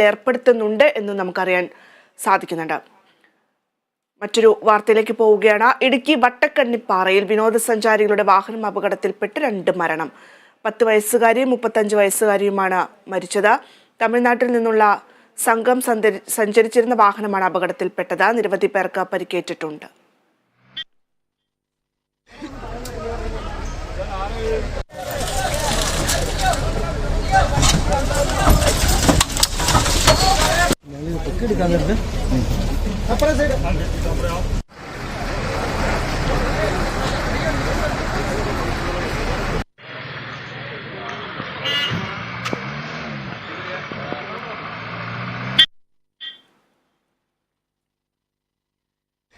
ഏർപ്പെടുത്തുന്നുണ്ട് എന്ന് നമുക്കറിയാൻ സാധിക്കുന്നുണ്ട്. മറ്റൊരു വാർത്തയിലേക്ക് പോവുകയാണ്. ഇടുക്കി വട്ടക്കണ്ണിപ്പാറയിൽ വിനോദസഞ്ചാരികളുടെ വാഹനം അപകടത്തിൽപ്പെട്ട് രണ്ട് മരണം. പത്ത് വയസ്സുകാരിയും മുപ്പത്തഞ്ച് വയസ്സുകാരിയുമാണ് മരിച്ചത്. തമിഴ്നാട്ടിൽ നിന്നുള്ള സംഘം സഞ്ചരിച്ചിരുന്ന വാഹനമാണ് അപകടത്തിൽപ്പെട്ടത്. നിരവധി പേർക്ക് പരിക്കേറ്റിട്ടുണ്ട്.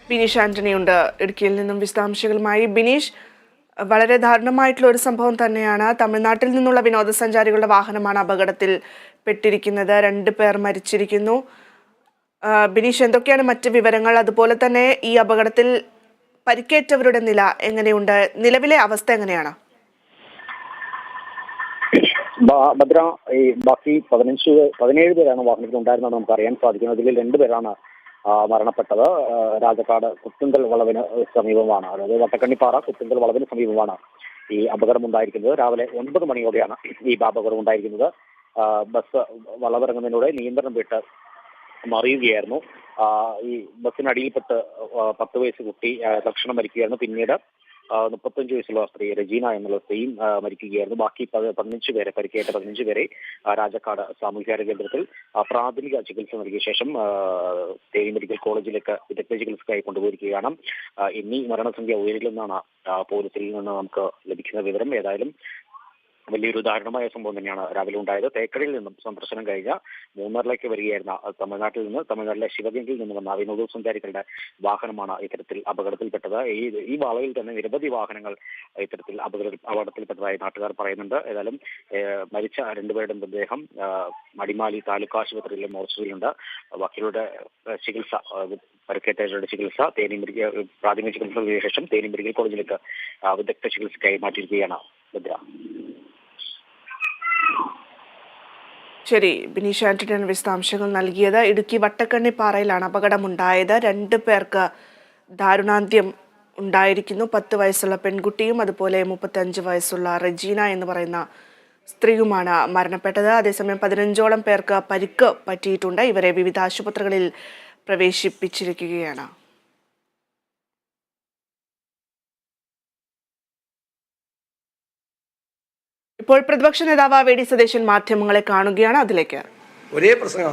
ബിനീഷ് ആന്റണി ഉണ്ട് ഇടുക്കിയിൽ നിന്നും വിശദാംശങ്ങളുമായി ബിനീഷ്. വളരെ ദാരുണമായിട്ടുള്ള ഒരു സംഭവം തന്നെയാണ്. തമിഴ്നാട്ടിൽ നിന്നുള്ള വിനോദസഞ്ചാരികളുടെ വാഹനമാണ് അപകടത്തിൽ പെട്ടിരിക്കുന്നത്. രണ്ട് പേർ മരിച്ചിരിക്കുന്നു. ബിനീഷ് എന്തൊക്കെയാണ് മറ്റ് വിവരങ്ങൾ? അതുപോലെ തന്നെ ഈ അപകടത്തിൽ പരിക്കേറ്റവരുടെ നില എങ്ങനെയുണ്ട്? നിലവിലെ അവസ്ഥ എങ്ങനെയാണ്? ഭദ്ര ഈ ബാക്കി പതിനഞ്ച് പതിനേഴ് പേരാണ് വാഹനത്തിൽ ഉണ്ടായിരുന്നത് നമുക്ക് അറിയാൻ സാധിക്കുന്നത്. അതിൽ രണ്ടുപേരാണ് പേരാണ് മരണപ്പെട്ടത്. രാജക്കാട് കുത്തുങ്കൽ വളവിന് സമീപമാണ്. അതായത് വട്ടക്കണ്ണിപ്പാറ കുത്തുങ്കൽ വളവിന് സമീപമാണ് ഈ അപകടം ഉണ്ടായിരിക്കുന്നത് രാവിലെ ഒൻപത് മണിയോടെയാണ് ഈ അപകടം ഉണ്ടായിരിക്കുന്നത് ബസ് വളവിറങ്ങുന്നതിലൂടെ നിയന്ത്രണം വിട്ട് മറിയുകയായിരുന്നു ഈ ബസ്സിനടിയിൽപ്പെട്ട് പത്ത് വയസ്സ് കുട്ടി ഭക്ഷണം മരിക്കുകയായിരുന്നു. പിന്നീട് മുപ്പത്തഞ്ച് വയസ്സുള്ള സ്ത്രീ രജീന എന്നുള്ള സ്ത്രീയും മരിക്കുകയായിരുന്നു. ബാക്കി പതി- പതിനഞ്ച് പേരെ പരിക്കേറ്റ പതിനഞ്ച് പേരെ രാജക്കാട് സാമൂഹ്യാരോഗ്യ കേന്ദ്രത്തിൽ പ്രാഥമിക ചികിത്സ നൽകിയ ശേഷം തേനി മെഡിക്കൽ കോളേജിലേക്ക് വിദഗ്ധ ചികിത്സക്കായി കൊണ്ടുപോയിരിക്കുകയാണ്. ഇനി മരണസംഖ്യ ഉയരില്ലെന്നാണ് പോലീസിൽ നിന്ന് നമുക്ക് ലഭിക്കുന്ന വിവരം. ഏതായാലും വലിയൊരു ദാരുണമായ സംഭവം തന്നെയാണ് രാവിലെ ഉണ്ടായത്. തേക്കടിയിൽ നിന്നും സന്ദർശനം കഴിഞ്ഞ മൂന്നാറിലേക്ക് വരികയായിരുന്ന തമിഴ്നാട്ടിൽ നിന്ന് തമിഴ്നാട്ടിലെ ശിവഗംഗിൽ നിന്ന് വന്ന വിനോദസഞ്ചാരികളുടെ വാഹനമാണ് ഇത്തരത്തിൽ അപകടത്തിൽപ്പെട്ടത്. ഈ ഈ വളവിൽ തന്നെ നിരവധി വാഹനങ്ങൾ ഇത്തരത്തിൽ അപകട അപകടത്തിൽപ്പെട്ടതായി നാട്ടുകാർ പറയുന്നുണ്ട്. ഏതായാലും മരിച്ച രണ്ടുപേരുടെ മൃതദേഹം മടിമാലി താലൂക്ക് ആശുപത്രിയിലെ മോർച്ചറിയിലുണ്ട്. വക്കീലുടെ ചികിത്സ പരിക്കേറ്റവരുടെ ചികിത്സ തേനി മെഡിക്കൽ പ്രാഥമിക ചികിത്സയ്ക്ക് ശേഷം തേനി മെഡിക്കൽ കോളേജിലേക്ക് വിദഗ്ധ ചികിത്സയ്ക്കായി മാറ്റിയിരിക്കുകയാണ് ഭദ്ര ശരി ബിനീഷ് ആന്റണിയാണ് വിശദാംശങ്ങൾ നൽകിയത് ഇടുക്കി വട്ടക്കണ്ണി പാറയിലാണ് അപകടമുണ്ടായത്. രണ്ട് പേർക്ക് ദാരുണാന്ത്യം ഉണ്ടായിരിക്കുന്നു. പത്ത് വയസ്സുള്ള പെൺകുട്ടിയും അതുപോലെ മുപ്പത്തഞ്ച് വയസ്സുള്ള റെജീന എന്ന് പറയുന്ന സ്ത്രീയുമാണ് മരണപ്പെട്ടത്. അതേസമയം പതിനഞ്ചോളം പേർക്ക് പരിക്ക് പറ്റിയിട്ടുണ്ട്. ഇവരെ വിവിധ ആശുപത്രികളിൽ പ്രവേശിപ്പിച്ചിരിക്കുകയാണ്. ഇപ്പോൾ പ്രതിപക്ഷ നേതാവ് വി ഡി സതീശൻ മാധ്യമങ്ങളെ കാണുകയാണ് അതിലേക്ക്. ഒരേ പ്രസംഗം